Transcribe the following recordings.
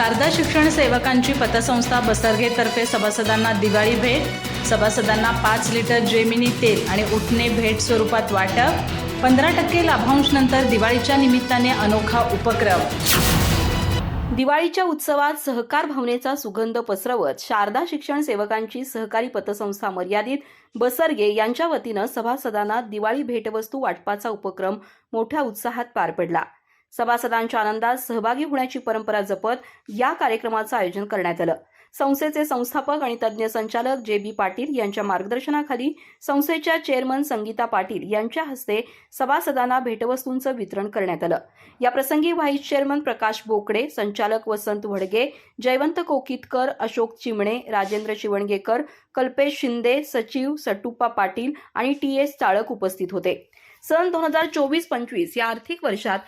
शारदा शिक्षण सेवकांची पतसंस्था बसरगेतर्फे सभासदांना दिवाळी भेट. सभासदांना पाच लिटर जेमिनी तेल आणि उठणे भेट स्वरूपात वाटप. पंधरा टक्के लाभांश नंतर दिवाळीच्या निमित्ताने अनोखा उपक्रम. दिवाळीच्या उत्सवात सहकार भावनेचा सुगंध पसरवत शारदा शिक्षण सेवकांची सहकारी पतसंस्था मर्यादित बसरगे यांच्या वतीनं सभासदांना दिवाळी भेटवस्तू वाटपाचा उपक्रम मोठ्या उत्साहात पार पडला. सभासदांच्या आनंदात सहभागी होण्याची परंपरा जपत या कार्यक्रमाचं आयोजन करण्यात आलं. संस्थेचे संस्थापक आणि तज्ज्ञ संचालक जे बी पाटील यांच्या मार्गदर्शनाखाली संस्थेच्या चेअरमन संगीता पाटील यांच्या हस्ते सभासदांना भेटवस्तूंचं वितरण करण्यात आलं. याप्रसंगी व्हाईस चेअरमन प्रकाश बोकडे संचालक वसंत वडगे जयवंत कोकितकर अशोक चिमणे राजेंद्र शिवणगेकर कल्पेश शिंदे सचिव सटुप्पा पाटील आणि टी एस चाळक उपस्थित होते. सन दोन हजार चोवीस पंचवीस या आर्थिक वर्षात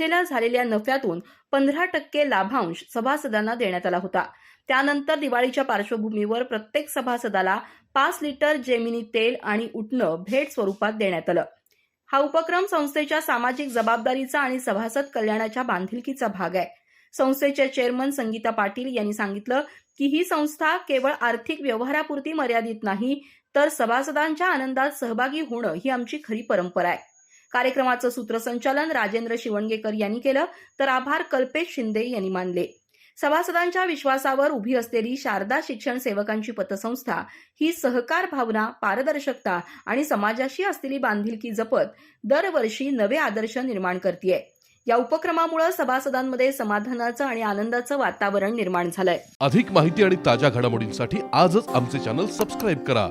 संस्थेला झालेल्या नफ्यातून पंधरा टक्के लाभांश सभासदांना देण्यात आला होता. त्यानंतर दिवाळीच्या पार्श्वभूमीवर प्रत्येक सभासदाला पाच लिटर जेमिनी तेल आणि उठणं भेट स्वरूपात देण्यात आलं. हा उपक्रम संस्थेच्या सामाजिक जबाबदारीचा आणि सभासद कल्याणाच्या बांधिलकीचा भाग आहे. संस्थेचे चेअरमन संगीता पाटील यांनी सांगितलं की ही संस्था केवळ आर्थिक व्यवहारापुरती मर्यादित नाही तर सभासदांच्या आनंदात सहभागी होणं ही आमची खरी परंपरा आहे. कार्यक्रमाचं सूत्रसंचालन राजेंद्र शिवणगेकर यांनी केलं तर आभार कल्पेश शिंदे यांनी मानले. सभासदांच्या विश्वासावर उभी असलेली शारदा शिक्षण सेवकांची पतसंस्था ही सहकार भावना पारदर्शकता आणि समाजाशी असलेली बांधिलकी जपत दरवर्षी नवे आदर्श निर्माण करते या उपक्रमामुळे सभासदांमध्ये समाधानाचं आणि आनंदाचं वातावरण निर्माण झालंय. अधिक माहिती आणि ताज्या घडामोडींसाठी आजच आमचे चॅनल सबस्क्राईब करा.